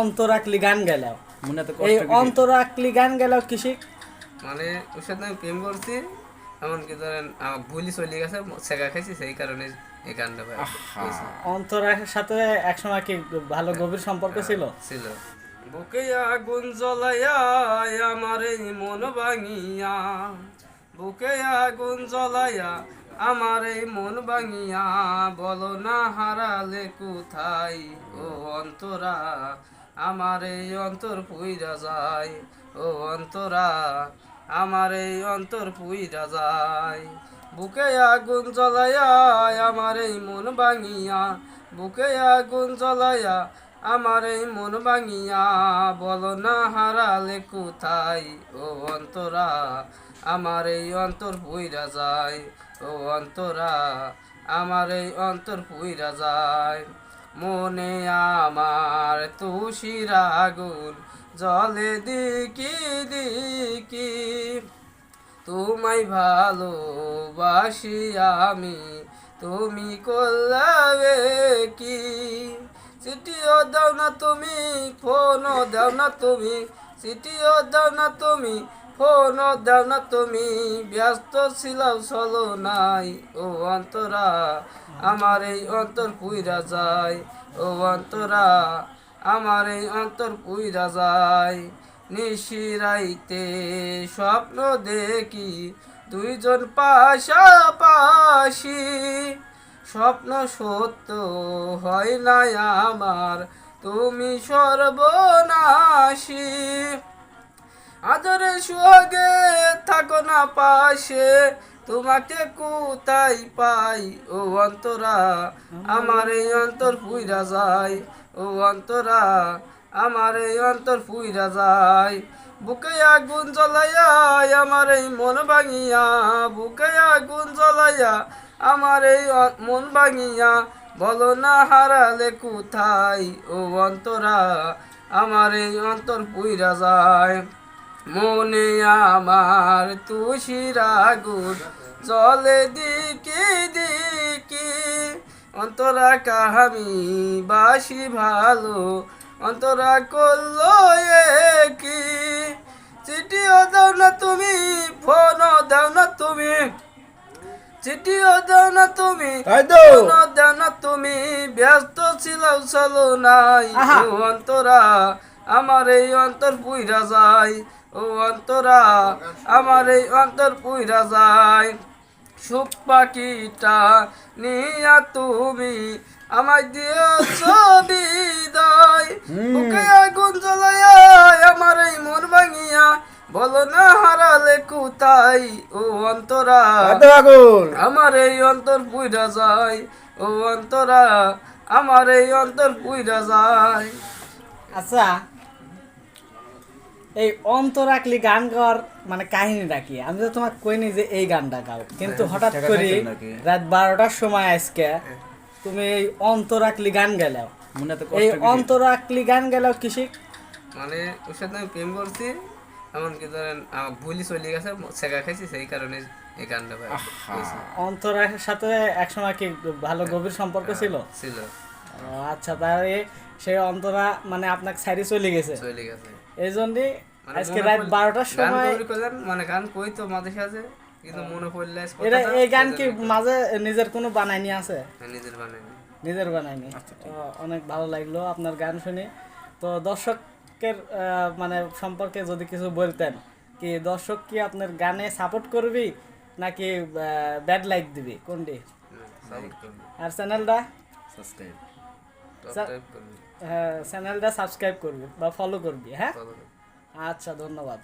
অন্তরাকলি গান গেলাও মনে তো এই অন্তরাকলি গান গেলাও কিসি মানে ওর সাথে আমি প্রেম করছি এমনকি ধরেন আমার ভুলি চলে গেছে ছেঁকা খাইছি সেই কারণে এই গানটা ভাই হয়েছে। অন্তরার সাথে একসময় কি ভালো গভীর সম্পর্ক ছিল? ছিল। বুকে আগুন জ্বলাইয়া আমার এই মন ভাঙিয়া। বুকে আগুন জ্বলাইয়া আমার এই মন ভাঙিয়া। বলো না হারালে কোথায় ও অন্তরা? আমার এই অন্তর পুইরা যায়। ও অন্তরা, আমার এই অন্তর পুইরা যায়। বুকে আগুন জ্বলাইয়া আমার এই মন ভাঙিয়া। বুকে আগুন জ্বলাইয়া আমার এই মন ভাঙিয়া। বলো না হারালে কোথায়? ও অন্তরা, আমার এই অন্তর পুইরা যায়। ও অন্তরা, আমার এই অন্তর পুইরা যায়। মনে আমার তুষির আগুন জলে দিকি দিকি। তোমায় ভালোবাসি আমি, তুমি করলাবে কি? চিঠিও দাও না তুমি, ফোনও দাও না তুমি, চিঠিও দাও না তুমি ফোনও দাও না তুমি, ব্যস্ত ছিলাও চলো নাই। ও অন্তরা, আমার এই অন্তর পুইরা যায়। ও অন্তরা, আমার এই অন্তর পুইরা যায়। নিশিরাইতে স্বপ্ন দেখি, দুইজন পাশাপাশি। স্বপ্ন সত্য হয় না আমার, তুমি সর্বনাশী। সোহাগে থাকো না পাশে, তোমাকে কোথায় পাই? ও অন্তরা, আমার এই অন্তর পুইরা যায়। ও অন্তরা, আমার এই অন্তর পুইরা যায়। বুকে আগুন জ্বলাইয়া আমার এই মন ভাঙিয়া, বুকে আগুন জ্বলাইয়া আমার এই মন ভাঙিয়া, বলো না হারালে কোথায়? ও অন্তরা, আমার এই অন্তর পুইরা যায়। মনে আমার তুষির আগুন জলে দিকে দিকে অন্তরা কাহামি বাসি ভালো অন্তরা করল কি চিঠিও দাও না তুমি ফোনও দাও না তুমি চিঠিও দাও না তুমি ফোনও দাও না তুমি ব্যস্ত ছিল চলো নাই অন্তরা আমার এই অন্তর পুইরা যায়। ও অন্তরা আমার এই অন্তর পুইরা যায়। সুখ পাখিটা নিয়া তুমি আমায় দিয়েছ বিদায়। বুকে আগুন জ্বলাইয়া আমার এই মন ভাঙিয়া। বলো না হারালে কোথায় ও অন্তরা? আমার এই অন্তর পুইরা যায়। ও অন্তরা আমার এই অন্তর পুইরা যায়। আচ্ছা এই অন্তরাকলি গান গাওয়ার মানে কাহিনী কি আমি তো তোমাকে কইনি যে এই গানটা গাও। কিন্তু হঠাৎ করে রাত বারোটার সময় আজকে তুমি এই অন্তরাকলি গান গেলাও মনে তো এই। অন্তরাকলি গান গেলাও কিসি মানে ওর সাথে আমি প্রেম করছি এমনকি ধরেন আমার ভুলি চলে গেছে ছেঁকা খাইছি সেই কারণে এই গানটা। অন্তরার সাথে একসময় কি ভালো গভীর সম্পর্ক ছিল? ছিল। আচ্ছা তাহলে সেই অন্তরা মানে আপনাকে সাইডে চলে গেছে? চলে গেছে। এই জন্যই মানে আজকে রাত বারোটার সময় মানে গান কই তো মাঝে সাঝে কিন্তু মনে পড়লে এটা এই গান কি মাঝে নিজের কোনো বানাইনি আছে? হ্যাঁ, নিজের বানাইনি নিজের বানাইনি তো অনেক ভালো লাগল আপনার গান শুনে। তো দর্শকের আহ, মানে সম্পর্কে যদি কিছু বলতেন কি দর্শক কি আপনার গানে সাপোর্ট করবি নাকি ব্যাড লাইক দিবি? কোনটি? আর চ্যানেলটা সাবস্ক্রাইব হ্যাঁ চ্যানেলটা সাবস্ক্রাইব করবি বা ফলো করবি হ্যাঁ? আচ্ছা ধন্যবাদ।